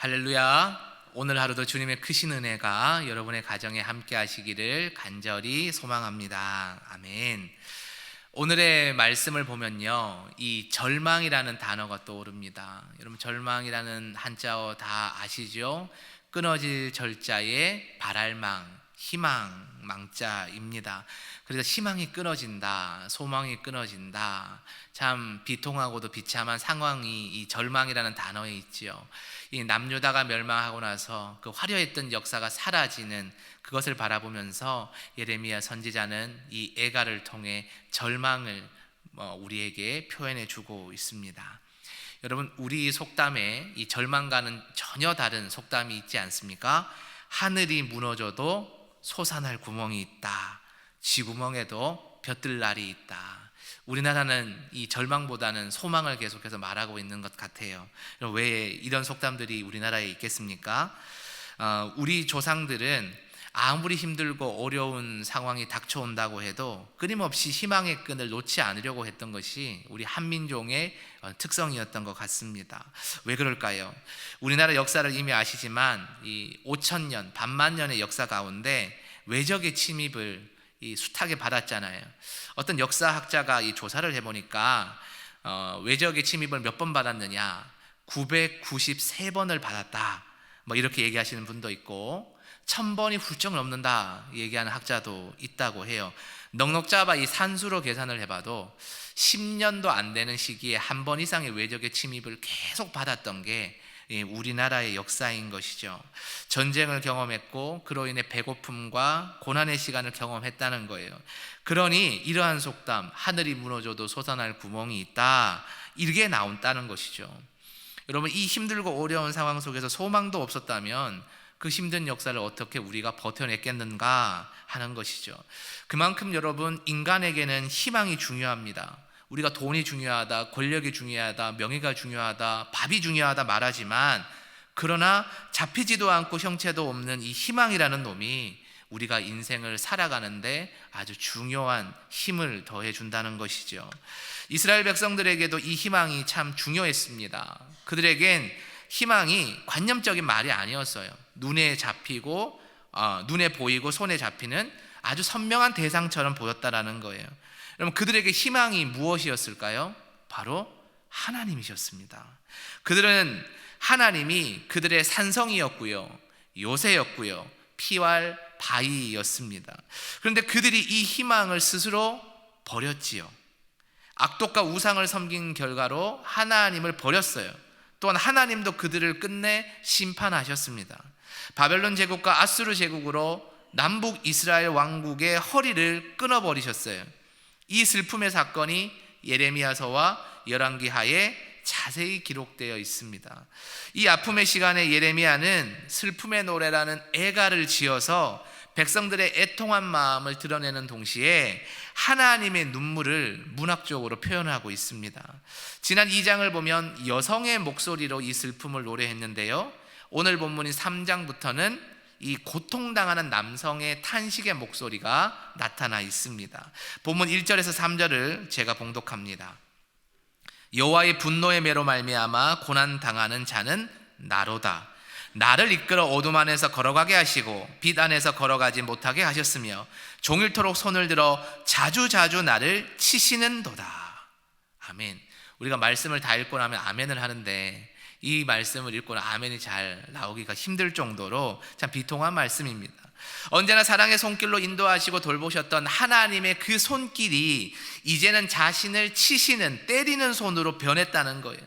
할렐루야. 오늘 하루도 주님의 크신 은혜가 여러분의 가정에 함께 하시기를 간절히 소망합니다. 아멘. 오늘의 말씀을 보면요. 이 절망이라는 단어가 떠오릅니다. 여러분 절망이라는 한자어 다 아시죠? 끊어질 절자에 바랄망, 희망, 망자입니다. 그래서 희망이 끊어진다, 소망이 끊어진다. 참 비통하고도 비참한 상황이 이 절망이라는 단어에 있지요. 이 남유다가 멸망하고 나서 그 화려했던 역사가 사라지는 그것을 바라보면서 예레미야 선지자는 이 애가를 통해 절망을 뭐 우리에게 표현해 주고 있습니다. 여러분 우리 속담에 이 절망과는 전혀 다른 속담이 있지 않습니까? 하늘이 무너져도 솟아날 구멍이 있다. 쥐구멍에도 벼뜰 날이 있다. 우리나라는 이 절망보다는 소망을 계속해서 말하고 있는 것 같아요. 왜 이런 속담들이 우리나라에 있겠습니까? 어, 우리 조상들은 아무리 힘들고 어려운 상황이 닥쳐온다고 해도 끊임없이 희망의 끈을 놓지 않으려고 했던 것이 우리 한민족의 어, 특성이었던 것 같습니다. 왜 그럴까요? 우리나라 역사를 이미 아시지만 이 5천 년, 반만 년의 역사 가운데 외적의 침입을 이 숱하게 받았잖아요. 어떤 역사학자가 이 조사를 해보니까 어, 외적의 침입을 몇 번 받았느냐? 993번을 받았다. 뭐 이렇게 얘기하시는 분도 있고 천 번이 훌쩍 넘는다 얘기하는 학자도 있다고 해요. 넉넉 잡아 이 산수로 계산을 해봐도 10년도 안 되는 시기에 한 번 이상의 외적의 침입을 계속 받았던 게 우리나라의 역사인 것이죠. 전쟁을 경험했고 그로 인해 배고픔과 고난의 시간을 경험했다는 거예요. 그러니 이러한 속담 하늘이 무너져도 솟아날 구멍이 있다 이게 나온다는 것이죠. 여러분 이 힘들고 어려운 상황 속에서 소망도 없었다면 그 힘든 역사를 어떻게 우리가 버텨냈겠는가 하는 것이죠. 그만큼 여러분 인간에게는 희망이 중요합니다. 우리가 돈이 중요하다, 권력이 중요하다, 명예가 중요하다, 밥이 중요하다 말하지만 그러나 잡히지도 않고 형체도 없는 이 희망이라는 놈이 우리가 인생을 살아가는데 아주 중요한 힘을 더해 준다는 것이죠. 이스라엘 백성들에게도 이 희망이 참 중요했습니다. 그들에겐 희망이 관념적인 말이 아니었어요. 눈에 잡히고 어, 눈에 보이고 손에 잡히는 아주 선명한 대상처럼 보였다라는 거예요. 여러분 그들에게 희망이 무엇이었을까요? 바로 하나님이셨습니다. 그들은 하나님이 그들의 산성이었고요. 요새였고요. 피왈 바위였습니다. 그런데 그들이 이 희망을 스스로 버렸지요. 악독과 우상을 섬긴 결과로 하나님을 버렸어요. 또한 하나님도 그들을 끝내 심판하셨습니다. 바벨론 제국과 아수르 제국으로 남북 이스라엘 왕국의 허리를 끊어버리셨어요. 이 슬픔의 사건이 예레미야서와 열왕기하에 자세히 기록되어 있습니다. 이 아픔의 시간에 예레미야는 슬픔의 노래라는 애가를 지어서 백성들의 애통한 마음을 드러내는 동시에 하나님의 눈물을 문학적으로 표현하고 있습니다. 지난 2장을 보면 여성의 목소리로 이 슬픔을 노래했는데요. 오늘 본문인 3장부터는 이 고통당하는 남성의 탄식의 목소리가 나타나 있습니다. 본문 1절에서 3절을 제가 봉독합니다. 여호와의 분노의 매로 말미암아 고난 당하는 자는 나로다. 나를 이끌어 어둠 안에서 걸어가게 하시고 빛 안에서 걸어가지 못하게 하셨으며 종일토록 손을 들어 자주 자주 나를 치시는도다. 아멘. 우리가 말씀을 다 읽고 나면 아멘을 하는데 이 말씀을 읽고 아멘이 잘 나오기가 힘들 정도로 참 비통한 말씀입니다. 언제나 사랑의 손길로 인도하시고 돌보셨던 하나님의 그 손길이 이제는 자신을 치시는 때리는 손으로 변했다는 거예요.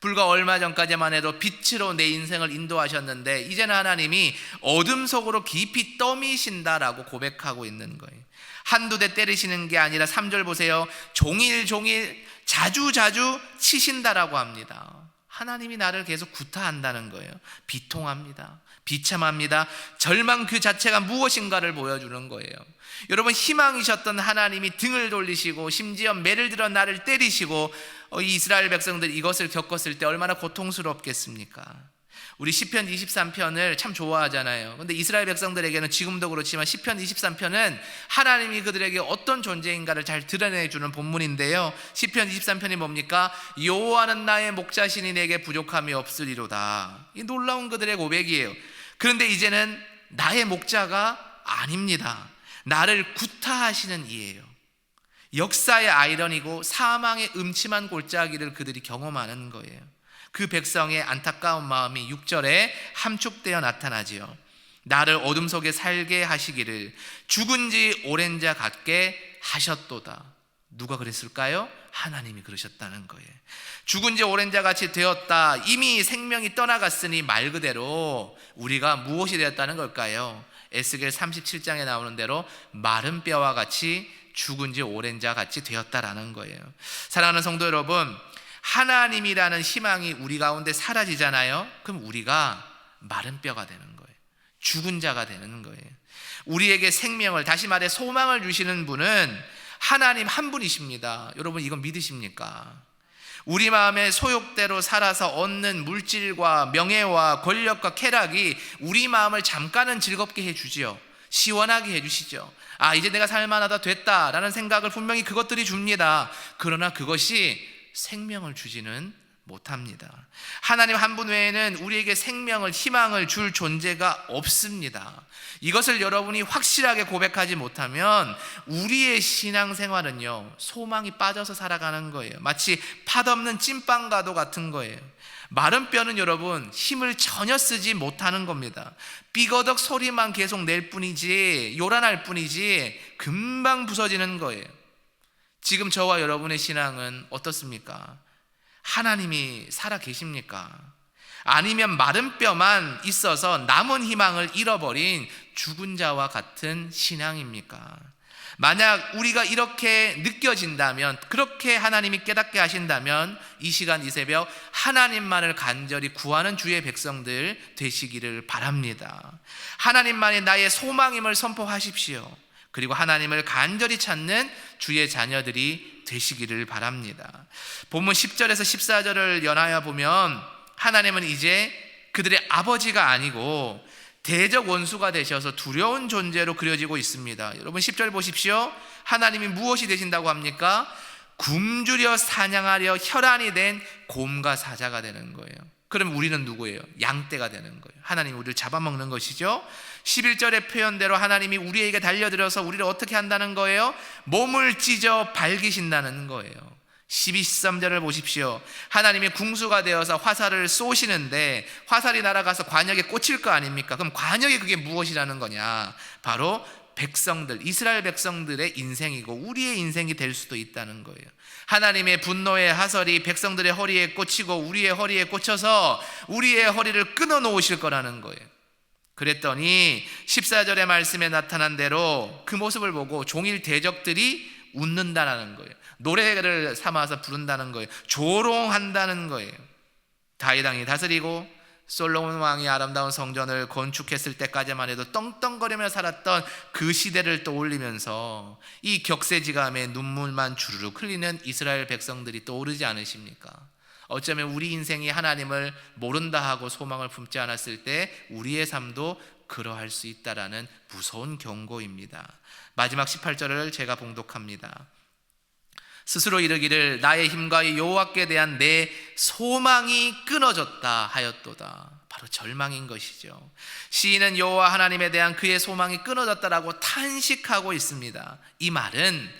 불과 얼마 전까지만 해도 빛으로 내 인생을 인도하셨는데 이제는 하나님이 어둠 속으로 깊이 떠미신다라고 고백하고 있는 거예요. 한두 대 때리시는 게 아니라 3절 보세요. 종일 종일 자주 자주 치신다라고 합니다. 하나님이 나를 계속 구타한다는 거예요. 비통합니다. 비참합니다. 절망 그 자체가 무엇인가를 보여주는 거예요. 여러분 희망이셨던 하나님이 등을 돌리시고 심지어 매를 들어 나를 때리시고 어, 이스라엘 백성들 이것을 겪었을 때 얼마나 고통스럽겠습니까? 우리 시편 23편을 참 좋아하잖아요. 근데 이스라엘 백성들에게는 지금도 그렇지만 시편 23편은 하나님이 그들에게 어떤 존재인가를 잘 드러내 주는 본문인데요. 시편 23편이 뭡니까? 여호와는 나의 목자신이 내게 부족함이 없으리로다. 이 놀라운 그들의 고백이에요. 그런데 이제는 나의 목자가 아닙니다. 나를 구타하시는 이예요. 역사의 아이러니고 사망의 음침한 골짜기를 그들이 경험하는 거예요. 그 백성의 안타까운 마음이 6절에 함축되어 나타나지요. 나를 어둠 속에 살게 하시기를 죽은 지 오랜 자 같게 하셨도다. 누가 그랬을까요? 하나님이 그러셨다는 거예요. 죽은 지 오랜 자 같이 되었다. 이미 생명이 떠나갔으니 말 그대로 우리가 무엇이 되었다는 걸까요? 에스겔 37장에 나오는 대로 마른 뼈와 같이 죽은 지 오랜 자 같이 되었다라는 거예요. 사랑하는 성도 여러분, 하나님이라는 희망이 우리 가운데 사라지잖아요. 그럼 우리가 마른 뼈가 되는 거예요. 죽은 자가 되는 거예요. 우리에게 생명을 다시 말해 소망을 주시는 분은 하나님 한 분이십니다. 여러분 이건 믿으십니까? 우리 마음의 소욕대로 살아서 얻는 물질과 명예와 권력과 쾌락이 우리 마음을 잠깐은 즐겁게 해주지요. 시원하게 해주시죠. 아, 이제 내가 살만하다 됐다라는 생각을 분명히 그것들이 줍니다. 그러나 그것이 생명을 주지는 못합니다. 하나님 한 분 외에는 우리에게 생명을, 희망을 줄 존재가 없습니다. 이것을 여러분이 확실하게 고백하지 못하면 우리의 신앙생활은요, 소망이 빠져서 살아가는 거예요. 마치 팥없는 찐빵과도 같은 거예요. 마른 뼈는 여러분 힘을 전혀 쓰지 못하는 겁니다. 삐거덕 소리만 계속 낼 뿐이지, 요란할 뿐이지, 금방 부서지는 거예요. 지금 저와 여러분의 신앙은 어떻습니까? 하나님이 살아 계십니까? 아니면 마른 뼈만 있어서 남은 희망을 잃어버린 죽은 자와 같은 신앙입니까? 만약 우리가 이렇게 느껴진다면, 그렇게 하나님이 깨닫게 하신다면, 이 시간, 이 새벽, 하나님만을 간절히 구하는 주의 백성들 되시기를 바랍니다. 하나님만이 나의 소망임을 선포하십시오. 그리고 하나님을 간절히 찾는 주의 자녀들이 되시기를 바랍니다. 본문 10절에서 14절을 연하여 보면 하나님은 이제 그들의 아버지가 아니고 대적 원수가 되셔서 두려운 존재로 그려지고 있습니다. 여러분 10절 보십시오. 하나님이 무엇이 되신다고 합니까? 굶주려 사냥하려 혈안이 된 곰과 사자가 되는 거예요. 그럼 우리는 누구예요? 양떼가 되는 거예요. 하나님이 우리를 잡아먹는 것이죠. 11절의 표현대로 하나님이 우리에게 달려들어서 우리를 어떻게 한다는 거예요? 몸을 찢어 밝히신다는 거예요. 12, 13절을 보십시오. 하나님이 궁수가 되어서 화살을 쏘시는데 화살이 날아가서 관역에 꽂힐 거 아닙니까? 그럼 관역이 그게 무엇이라는 거냐? 바로 백성들, 이스라엘 백성들의 인생이고 우리의 인생이 될 수도 있다는 거예요. 하나님의 분노의 하설이 백성들의 허리에 꽂히고 우리의 허리에 꽂혀서 우리의 허리를 끊어 놓으실 거라는 거예요. 그랬더니 14절의 말씀에 나타난 대로 그 모습을 보고 종일 대적들이 웃는다라는 거예요. 노래를 삼아서 부른다는 거예요. 조롱한다는 거예요. 다이당이 다스리고 솔로몬 왕이 아름다운 성전을 건축했을 때까지만 해도 떵떵거리며 살았던 그 시대를 떠올리면서 이 격세지감에 눈물만 주르륵 흘리는 이스라엘 백성들이 떠오르지 않으십니까? 어쩌면 우리 인생이 하나님을 모른다 하고 소망을 품지 않았을 때 우리의 삶도 그러할 수 있다라는 무서운 경고입니다. 마지막 18절을 제가 봉독합니다. 스스로 이르기를 나의 힘과 여호와께 대한 내 소망이 끊어졌다 하였도다. 바로 절망인 것이죠. 시인은 여호와 하나님에 대한 그의 소망이 끊어졌다라고 탄식하고 있습니다. 이 말은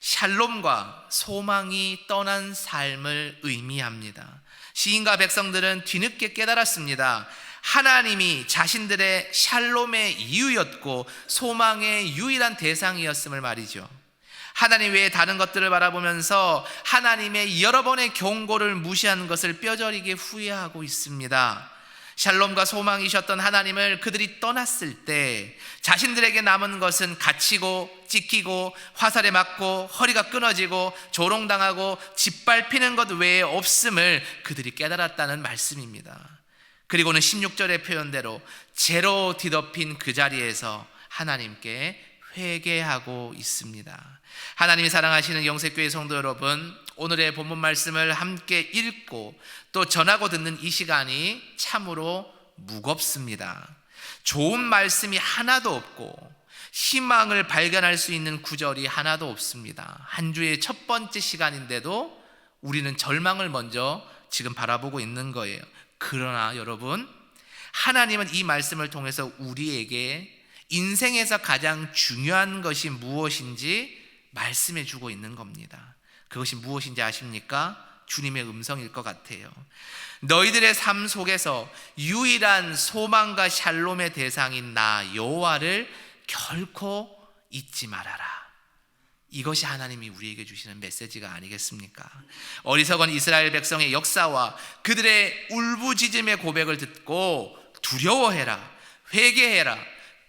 샬롬과 소망이 떠난 삶을 의미합니다. 시인과 백성들은 뒤늦게 깨달았습니다. 하나님이 자신들의 샬롬의 이유였고 소망의 유일한 대상이었음을 말이죠. 하나님 외에 다른 것들을 바라보면서 하나님의 여러 번의 경고를 무시한 것을 뼈저리게 후회하고 있습니다. 샬롬과 소망이셨던 하나님을 그들이 떠났을 때 자신들에게 남은 것은 갇히고 찢기고 화살에 맞고 허리가 끊어지고 조롱당하고 짓밟히는 것 외에 없음을 그들이 깨달았다는 말씀입니다. 그리고는 16절의 표현대로 제로 뒤덮인 그 자리에서 하나님께 회개하고 있습니다. 하나님이 사랑하시는 영색교회 성도 여러분, 오늘의 본문 말씀을 함께 읽고 또 전하고 듣는 이 시간이 참으로 무겁습니다. 좋은 말씀이 하나도 없고 희망을 발견할 수 있는 구절이 하나도 없습니다. 한 주의 첫 번째 시간인데도 우리는 절망을 먼저 지금 바라보고 있는 거예요. 그러나 여러분, 하나님은 이 말씀을 통해서 우리에게 인생에서 가장 중요한 것이 무엇인지 말씀해 주고 있는 겁니다. 그것이 무엇인지 아십니까? 주님의 음성일 것 같아요. 너희들의 삶 속에서 유일한 소망과 샬롬의 대상인 나 여호와를 결코 잊지 말아라. 이것이 하나님이 우리에게 주시는 메시지가 아니겠습니까? 어리석은 이스라엘 백성의 역사와 그들의 울부짖음의 고백을 듣고 두려워해라, 회개해라,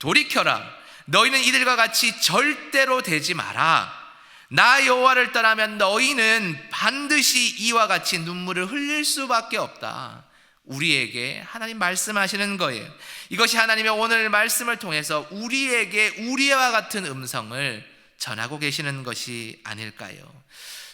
돌이켜라. 너희는 이들과 같이 절대로 되지 마라. 나 여호와를 떠나면 너희는 반드시 이와 같이 눈물을 흘릴 수밖에 없다. 우리에게 하나님 말씀하시는 거예요. 이것이 하나님의 오늘 말씀을 통해서 우리에게 우리와 같은 음성을 전하고 계시는 것이 아닐까요?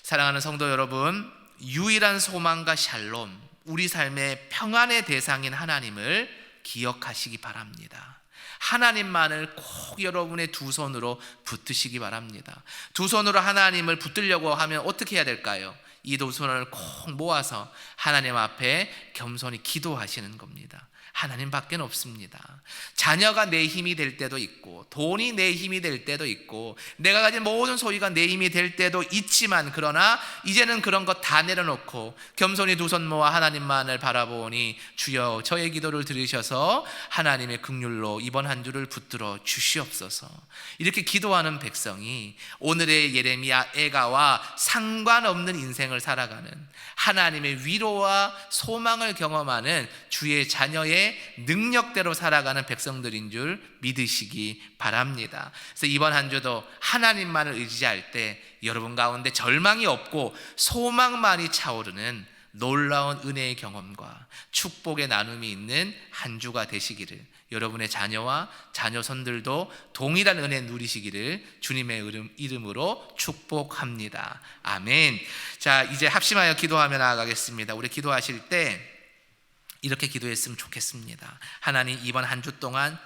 사랑하는 성도 여러분, 유일한 소망과 샬롬, 우리 삶의 평안의 대상인 하나님을 기억하시기 바랍니다. 하나님만을 꼭 여러분의 두 손으로 붙드시기 바랍니다. 두 손으로 하나님을 붙들려고 하면 어떻게 해야 될까요? 이 두 손을 꼭 모아서 하나님 앞에 겸손히 기도하시는 겁니다. 하나님밖에 없습니다. 자녀가 내 힘이 될 때도 있고, 돈이 내 힘이 될 때도 있고, 내가 가진 모든 소유가 내 힘이 될 때도 있지만, 그러나 이제는 그런 것 다 내려놓고 겸손히 두 손 모아 하나님만을 바라보니 주여 저의 기도를 들으셔서 하나님의 긍휼로 이번 한 주를 붙들어 주시옵소서. 이렇게 기도하는 백성이 오늘의 예레미야 애가와 상관없는 인생을 살아가는 하나님의 위로와 소망을 경험하는 주의 자녀의 능력대로 살아가는 백성들인 줄 믿으시기 바랍니다. 그래서 이번 한 주도 하나님만을 의지할 때 여러분 가운데 절망이 없고 소망만이 차오르는 놀라운 은혜의 경험과 축복의 나눔이 있는 한 주가 되시기를 여러분의 자녀와 자녀손들도 동일한 은혜 누리시기를 주님의 이름, 이름으로 축복합니다. 아멘. 자, 이제 합심하여 기도하며 나아가겠습니다. 우리 기도하실 때 이렇게 기도했으면 좋겠습니다. 하나님 이번 한 주 동안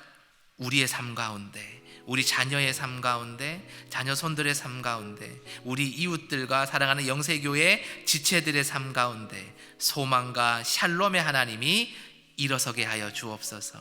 우리의 삶 가운데 우리 자녀의 삶 가운데 자녀 손들의 삶 가운데 우리 이웃들과 사랑하는 영세교회 지체들의 삶 가운데 소망과 샬롬의 하나님이 일어서게 하여 주옵소서.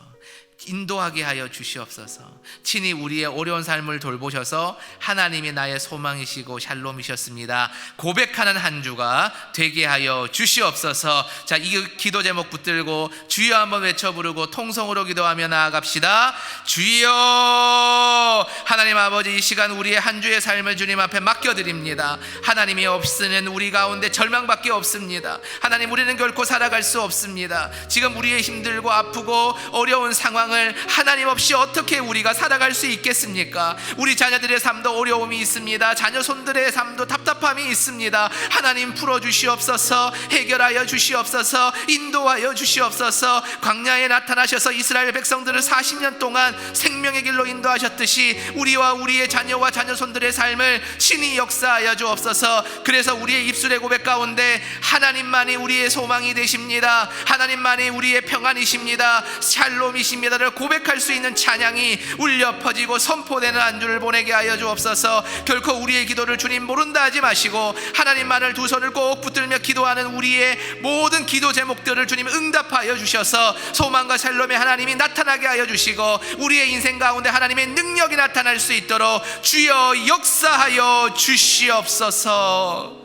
인도하게 하여 주시옵소서. 친히 우리의 어려운 삶을 돌보셔서 하나님이 나의 소망이시고 샬롬이셨습니다. 고백하는 한 주가 되게 하여 주시옵소서. 자, 이 기도 제목 붙들고 주여 한번 외쳐 부르고 통성으로 기도하며 나아갑시다. 주여 하나님 아버지 이 시간 우리의 한 주의 삶을 주님 앞에 맡겨 드립니다. 하나님이 없으면 우리 가운데 절망밖에 없습니다. 하나님 우리는 결코 살아갈 수 없습니다. 지금 우리의 힘들고 아프고 어려운 상황 세상을 하나님 없이 어떻게 우리가 살아갈 수 있겠습니까? 우리 자녀들의 삶도 어려움이 있습니다. 자녀 손들의 삶도 답답함이 있습니다. 하나님 풀어 주시옵소서, 해결하여 주시옵소서, 인도하여 주시옵소서. 광야에 나타나셔서 이스라엘 백성들을 40년 동안 생명의 길로 인도하셨듯이 우리와 우리의 자녀와 자녀 손들의 삶을 신이 역사하여 주옵소서. 그래서 우리의 입술의 고백 가운데 하나님만이 우리의 소망이 되십니다. 하나님만이 우리의 평안이십니다. 샬롬이십니다. 나를 고백할 수 있는 찬양이 울려 퍼지고 선포되는 안주를 보내게 하여 주옵소서. 결코 우리의 기도를 주님 모른다 하지 마시고 하나님만을 두 손을 꼭 붙들며 기도하는 우리의 모든 기도 제목들을 주님 응답하여 주셔서 소망과 샬롬의 하나님이 나타나게 하여 주시고 우리의 인생 가운데 하나님의 능력이 나타날 수 있도록 주여 역사하여 주시옵소서.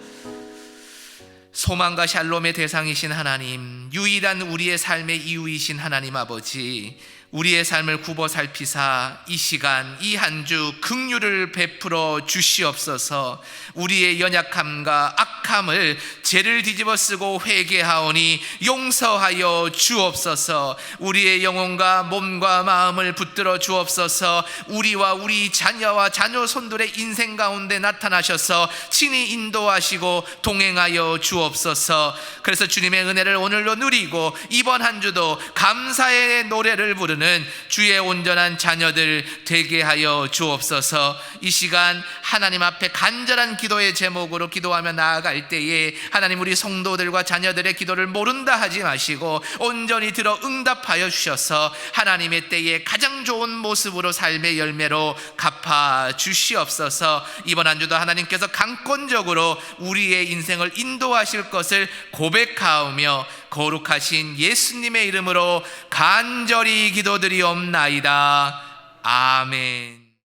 소망과 샬롬의 대상이신 하나님, 유일한 우리의 삶의 이유이신 하나님 아버지, 우리의 삶을 굽어 살피사 이 시간 이 한 주 긍휼을 베풀어 주시옵소서. 우리의 연약함과 악 함을 죄를 뒤집어 쓰고 회개하오니 용서하여 주옵소서. 우리의 영혼과 몸과 마음을 붙들어 주옵소서. 우리와 우리 자녀와 자녀 손들의 인생 가운데 나타나셔서 친히 인도하시고 동행하여 주옵소서. 그래서 주님의 은혜를 오늘로 누리고 이번 한 주도 감사의 노래를 부르는 주의 온전한 자녀들 되게 하여 주옵소서. 이 시간 하나님 앞에 간절한 기도의 제목으로 기도하며 나아갈 때에 하나님 우리 성도들과 자녀들의 기도를 모른다 하지 마시고 온전히 들어 응답하여 주셔서 하나님의 때에 가장 좋은 모습으로 삶의 열매로 갚아 주시옵소서. 이번 한 주도 하나님께서 강권적으로 우리의 인생을 인도하실 것을 고백하오며 거룩하신 예수님의 이름으로 간절히 기도드리옵나이다. 아멘.